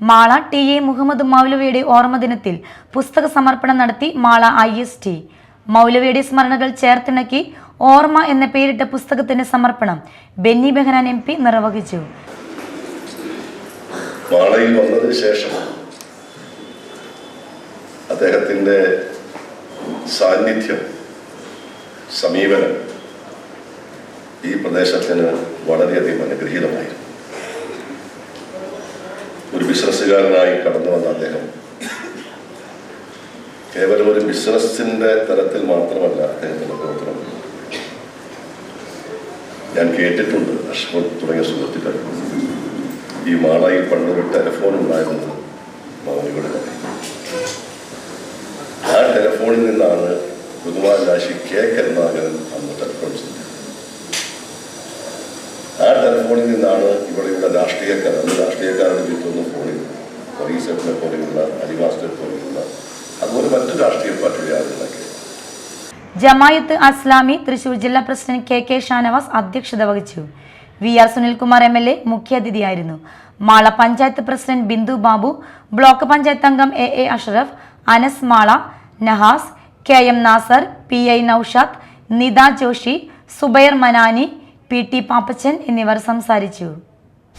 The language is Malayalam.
മാള ടി എ മുഹമ്മദ് മൗലവിയുടെ ഓർമ്മദിനത്തിൽ പുസ്തക സമർപ്പണം നടത്തി മാള ഐ എസ് ടി. മൗലവിയുടെ സ്മരണകൾ ചേർത്തിണക്കി ഓർമ്മ എന്ന പേരിട്ട പുസ്തകത്തിന്റെ സമർപ്പണം ബെന്നി ബെഹനാൻ എം പി നിർവഹിച്ചു. മാളയിൽ വന്നതിന് ശേഷം അദ്ദേഹത്തിന്റെ സാന്നിധ്യം സമീപനം ഈ പ്രദേശത്തിന് വളരെയധികം അനുഗ്രഹീതമായിരുന്നു. ബിസിനസ്സുകാരനായി കടന്നു വന്ന അദ്ദേഹം. കേവലം ഒരു ബിസിനസ്സിന്റെ തലത്തിൽ മാത്രമല്ല അദ്ദേഹത്തിന്റെ പ്രവർത്തനം. ഞാൻ കേട്ടിട്ടുണ്ട് അഷ്മത് തുടങ്ങിയ സുഹൃത്തുക്കൾ. ഈ മാളയിൽ പണ്ടൊരു ടെലിഫോൺ ഉണ്ടായിരുന്നു മൗലിയുടെ കഥ ആ ടെലിഫോണിൽ നിന്നാണ് ബഹുമാൻ രാശി കെ കരുണാകരൻ അന്ന് ടെലിഫോൺ ആ ടെലിഫോണിൽ നിന്നാണ് ഇവിടെയുള്ള രാഷ്ട്രീയക്കാർ അന്ന് രാഷ്ട്രീയക്കാരുടെ കിട്ടുന്ന ഫോണിൽ റീസെറ്റിനെ പോലെയുള്ള അലിമാസ്റ്റർ പോലെയുള്ള അതുപോലെ മറ്റു രാഷ്ട്രീയ പാർട്ടിയുടെ ആളുകളൊക്കെ ജമായത്ത് അസ്ലാമി തൃശൂർ ജില്ലാ പ്രസിഡന്റ് കെ കെ ഷാനവാസ് അധ്യക്ഷത വഹിച്ചു. V R Sunilkumar M L A മുഖ്യാതിഥിയായിരുന്നു Mala panchayat president Bindu Babu block panchayat അംഗം A A Ashraf Anas Mala Nahas K M Nasar P I Noushad Nitha Joshi Subair Manani P T Pappachan എന്നിവർ സംസാരിച്ചു.